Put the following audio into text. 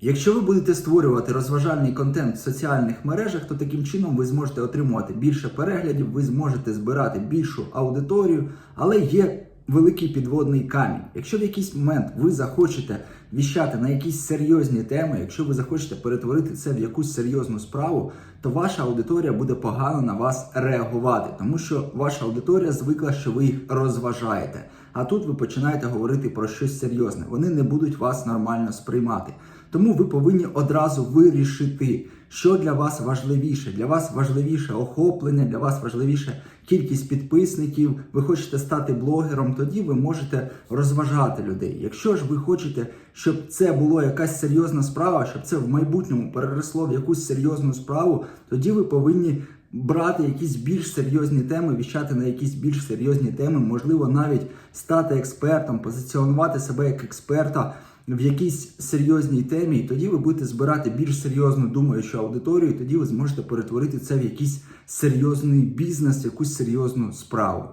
Якщо ви будете створювати розважальний контент в соціальних мережах, то таким чином ви зможете отримувати більше переглядів, ви зможете збирати більшу аудиторію, але є великий підводний камінь. Якщо в якийсь момент ви захочете віщати на якісь серйозні теми, якщо ви захочете перетворити це в якусь серйозну справу, то ваша аудиторія буде погано на вас реагувати, тому що ваша аудиторія звикла, що ви їх розважаєте. А тут ви починаєте говорити про щось серйозне. Вони не будуть вас нормально сприймати. Тому ви повинні одразу вирішити, що для вас важливіше. Для вас важливіше охоплення, для вас важливіше кількість підписників. Ви хочете стати блогером, тоді ви можете розважати людей. Якщо ж ви хочете, щоб це було якась серйозна справа, щоб це в майбутньому переросло в якусь серйозну справу, тоді ви повинні. Брати якісь більш серйозні теми, віщати на якісь більш серйозні теми, можливо, навіть стати експертом, позиціонувати себе як експерта в якійсь серйозній темі, і тоді ви будете збирати більш серйозну думаючу аудиторію, і тоді ви зможете перетворити це в якийсь серйозний бізнес, якусь серйозну справу.